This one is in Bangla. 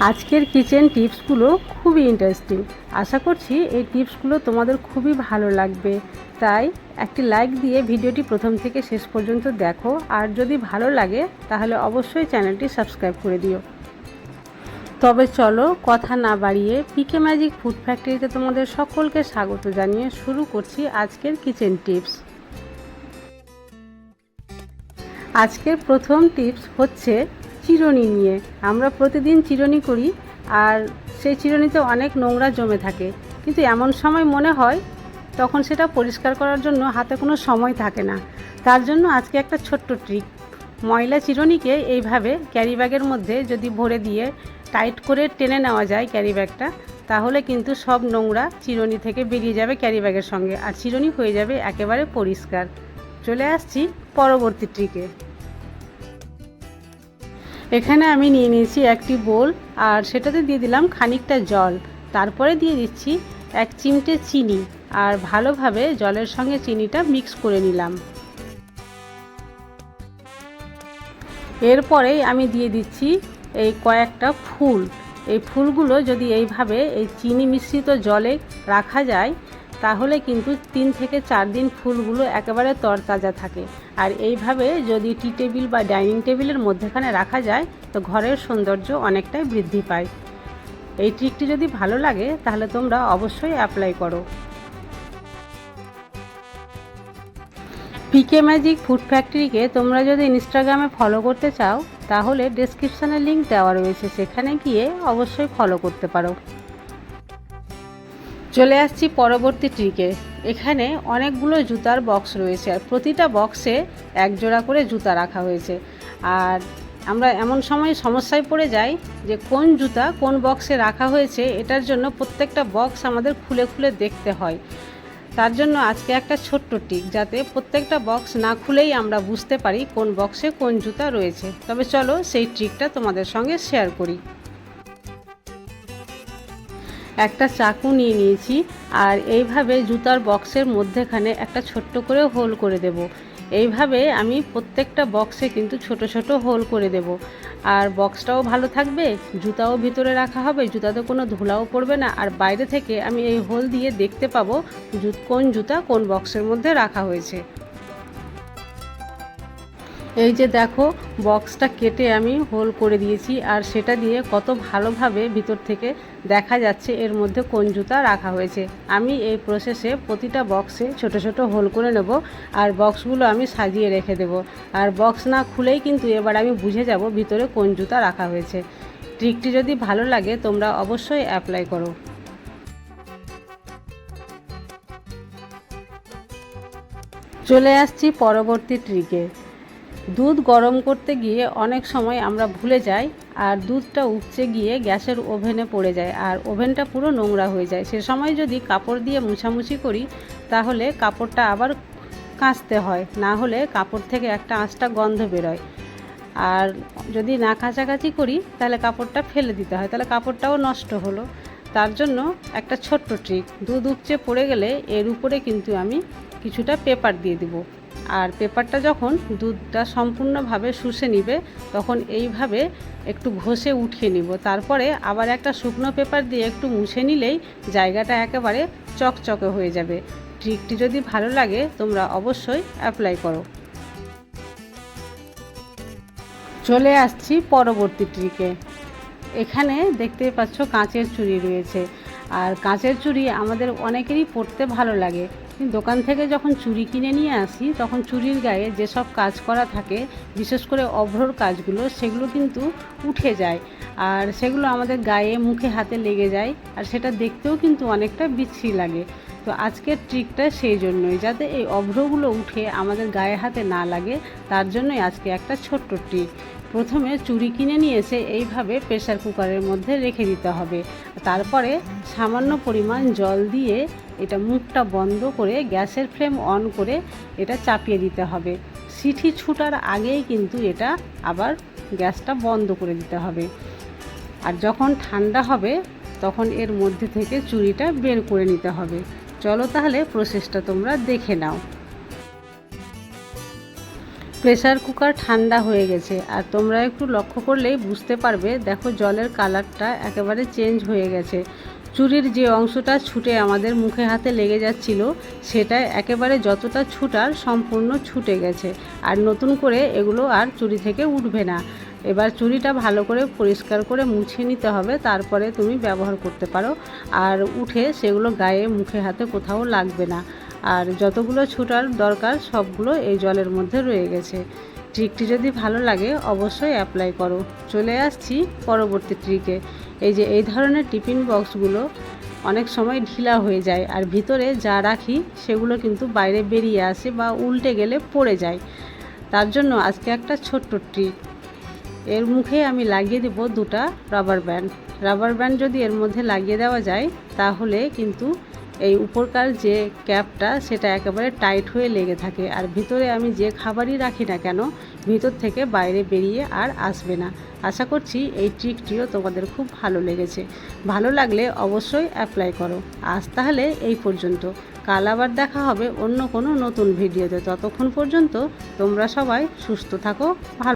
আজকের কিচেন টিপসগুলো খুবই ইন্টারেস্টিং আশা করছি এই টিপসগুলো তোমাদের খুবই ভালো লাগবে। তাই একটি লাইক দিয়ে ভিডিওটি প্রথম থেকে শেষ পর্যন্ত দেখো। আর যদি ভালো লাগে, তাহলে অবশ্যই চ্যানেলটি সাবস্ক্রাইব করে দিও। তবে চলো কথা না বাড়িয়ে পিকে ম্যাজিক ফুড ফ্যাক্টরিতে তোমাদের সকলকে স্বাগত জানিয়ে শুরু করছি আজকের কিচেন টিপস। আজকের প্রথম টিপস হচ্ছে চিরুনি নিয়ে। আমরা প্রতিদিন চিরুনি করি, আর সেই চিরুনিতে অনেক নোংরা জমে থাকে। কিন্তু এমন সময় মনে হয়, তখন সেটা পরিষ্কার করার জন্য হাতে কোনো সময় থাকে না। তার জন্য আজকে একটা ছোট্ট ট্রিক ময়লা চিরুনিকে এইভাবে ক্যারি ব্যাগের মধ্যে যদি ভরে দিয়ে টাইট করে টেনে নেওয়া যায় ক্যারি ব্যাগটা তাহলে কিন্তু সব নোংরা চিরুনি থেকে বেরিয়ে যাবে ক্যারি ব্যাগের সঙ্গে। আর চিরুনি হয়ে যাবে একেবারে পরিষ্কার। চলে আসছি পরবর্তী ট্রিকে এখানে আমি নিয়ে নিয়েছি একটি বোল, আর সেটাতে দিয়ে দিলাম খানিকটা জল। তারপরে দিয়ে দিচ্ছি এক চিমটে চিনি, আর ভালোভাবে জলের সঙ্গে চিনিটা মিক্স করে নিলাম। এরপরেই আমি দিয়ে দিচ্ছি এই কয়েকটা ফুল। এই ফুলগুলো যদি এইভাবে এই চিনি মিশ্রিত জলে রাখা যায় তাহলে কিন্তু তিন থেকে চার দিন ফুলগুলো একেবারে তরতাজা থাকে। আর এইভাবে যদি টি টেবিল বা ডাইনিং টেবিলের মধ্যেখানে রাখা যায়, তো ঘরের সৌন্দর্য অনেকটাই বৃদ্ধি পায়। এই ট্রিকটি যদি ভালো লাগে, তাহলে তোমরা অবশ্যই অ্যাপ্লাই করো। পিকে ম্যাজিক ফুড ফ্যাক্টরিকে তোমরা যদি ইনস্টাগ্রামে ফলো করতে চাও, তাহলে ডেসক্রিপশানে লিঙ্ক দেওয়া রয়েছে। সেখানে গিয়ে অবশ্যই ফলো করতে পারো। চলে আসছি পরবর্তী ট্রিকে। এখানে অনেকগুলো জুতার বক্স রয়েছে আর প্রতিটা বক্সে এক জোড়া করে জুতা রাখা হয়েছে। আর আমরা এমন সময় সমস্যায় পড়ে যাই যে কোন জুতা কোন বক্সে রাখা হয়েছে, এটার জন্য প্রত্যেকটা বক্স আমাদের খুলে খুলে দেখতে হয়। তার জন্য আজকে একটা ছোট্ট টিক যাতে প্রত্যেকটা বক্স না খুলেই আমরা বুঝতে পারি কোন বক্সে কোন জুতা রয়েছে। তবে চলো সেই ট্রিকটা তোমাদের সঙ্গে শেয়ার করি। একটা চাকু নিয়ে নিয়েছি আর এইভাবে জুতার বক্সের মধ্যেখানে একটা ছোট্ট করে হোল করে দেব। এইভাবে আমি প্রত্যেকটা বক্সে কিন্তু ছোট ছোট হোল করে দেব। আর বক্সটাও ভালো থাকবে, জুতাও ভিতরে রাখা হবে, জুতাতে কোনো ধুলাও পড়বে না। আর বাইরে থেকে আমি এই হোল দিয়ে দেখতে পাবো কোন জুতা কোন বক্সের মধ্যে রাখা হয়েছে। এই যে দেখো, বক্সটা কেটে আমি হোল করে দিয়েছি, আর সেটা দিয়ে কত ভালোভাবে ভিতর থেকে দেখা যাচ্ছে এর মধ্যে কোন জুতা রাখা হয়েছে। আমি এই প্রসেসে প্রতিটা বক্সে ছোট ছোট হোল করে নেব, আর বক্সগুলো আমি সাজিয়ে রেখে দেব। আর বক্স না খুলেই কিন্তু এবার আমি বুঝে যাব ভিতরে কোন জুতা রাখা হয়েছে। ট্রিকটি যদি ভালো লাগে, তোমরা অবশ্যই অ্যাপ্লাই করো। চলে আসছি পরবর্তী ট্রিকে। দুধ গরম করতে গিয়ে অনেক সময় আমরা ভুলে যাই আর দুধটা উপচে গিয়ে গ্যাসের ওভেনে পড়ে যায় আর ওভেনটা পুরো নোংরা হয়ে যায়। সে সময় যদি কাপড় দিয়ে মুছামুছি করি, তাহলে কাপড়টা আবার কাচতে হয়। না হলে কাপড় থেকে একটা আঁচটা গন্ধ বেরোয়। আর যদি না কাচাকাচি করি, তাহলে কাপড়টা ফেলে দিতে হয়। তাহলে কাপড়টাও নষ্ট হলো। তার জন্য একটা ছোট্ট ট্রিক দুধ উপচে পড়ে গেলে এর উপরে কিন্তু আমি কিছুটা পেপার দিয়ে দিব। আর পেপারটা যখন দুধটা সম্পূর্ণভাবে শুষে নিবে, তখন এইভাবে একটু ঘষে উঠিয়ে নিব। তারপরে আবার একটা শুকনো পেপার দিয়ে একটু মুছে নিলেই জায়গাটা একেবারে চকচকে হয়ে যাবে। ট্রিকটি যদি ভালো লাগে, তোমরা অবশ্যই অ্যাপ্লাই করো। চলে আসছি পরবর্তী ট্রিকে। এখানে দেখতেই পাচ্ছ কাঁচের চুড়ি রয়েছে। আর কাঁচের চুড়ি আমাদের অনেকেরই পরতে ভালো লাগে। দোকান থেকে যখন চুড়ি কিনে নিয়ে আসি, তখন চুড়ির গায়ে যেসব কাজ করা থাকে, বিশেষ করে অভ্রর কাজগুলো, সেগুলো কিন্তু উঠে যায়। আর সেগুলো আমাদের গায়ে, মুখে, হাতে লেগে যায়। আর সেটা দেখতেও কিন্তু অনেকটা বিচ্ছি লাগে। তো আজকের ট্রিকটা সেই জন্যই, যাতে এই অভ্রগুলো উঠে আমাদের গায়ে হাতে না লাগে, তার জন্যই আজকে একটা ছোট্ট ট্রিক। প্রথমে চুড়ি কিনে নিয়ে এসে এইভাবে প্রেশার কুকারের মধ্যে রেখে দিতে হবে। তারপরে সামান্য পরিমাণ জল দিয়ে এটা মুখটা বন্ধ করে গ্যাসের ফ্লেম অন করে এটা চাপিয়ে দিতে হবে। সিটি ছুটার আগেই কিন্তু এটা আবার গ্যাসটা বন্ধ করে দিতে হবে। আর যখন ঠান্ডা হবে, তখন এর মধ্যে থেকে চুড়িটা বের করে নিতে হবে। চলো তাহলে প্রসেসটা তোমরা দেখে নাও। প্রেসার কুকার ঠান্ডা হয়ে গেছে। আর তোমরা একটু লক্ষ্য করলেই বুঝতে পারবে, দেখো জলের কালারটা একেবারে চেঞ্জ হয়ে গেছে। চুরির যে অংশটা ছুটে আমাদের মুখে হাতে লেগে যাচ্ছিল, সেটা একেবারে যতটা ছুটার সম্পূর্ণ ছুটে গেছে। আর নতুন করে এগুলো আর চুরি থেকে উঠবে না। এবার চুরিটা ভালো করে পরিষ্কার করে মুছে নিতে হবে, তারপরে তুমি ব্যবহার করতে পারো। আর উঠে সেগুলো গায়ে মুখে হাতে কোথাও লাগবে না। আর যতগুলো ছুটার দরকার সবগুলো এই জলের মধ্যে রয়ে গেছে। ট্রিকটি যদি ভালো লাগে, অবশ্যই অ্যাপ্লাই করো। চলে আসছি পরবর্তী ট্রিকে এই যে, এই ধরনের টিফিন বক্সগুলো অনেক সময় ঢিলা হয়ে যায় আর ভিতরে যা রাখি সেগুলো কিন্তু বাইরে বেরিয়ে আসে বা উল্টে গেলে পড়ে যায়। তার জন্য আজকে একটা ছোট্ট ট্রিক এর মুখে আমি লাগিয়ে দেব দুটা রাবার ব্যান্ড রাবার ব্যান্ড যদি এর মধ্যে লাগিয়ে দেওয়া যায়, তাহলে কিন্তু এই উপরকার যে ক্যাপটা, সেটা একেবারে টাইট হয়ে লেগে থাকে। আর ভিতরে আমি যে খাবারই রাখি না কেন, ভিতর থেকে বাইরে বেরিয়ে আর আসবে না। আশা করছি এই ট্রিকটিও তোমাদের খুব ভালো লেগেছে। ভালো লাগলে অবশ্যই অ্যাপ্লাই করো। আজ তাহলে এই পর্যন্ত। কাল আবার দেখা হবে অন্য কোনো নতুন ভিডিওতে। ততক্ষণ পর্যন্ত তোমরা সবাই সুস্থ থাকো, ভালো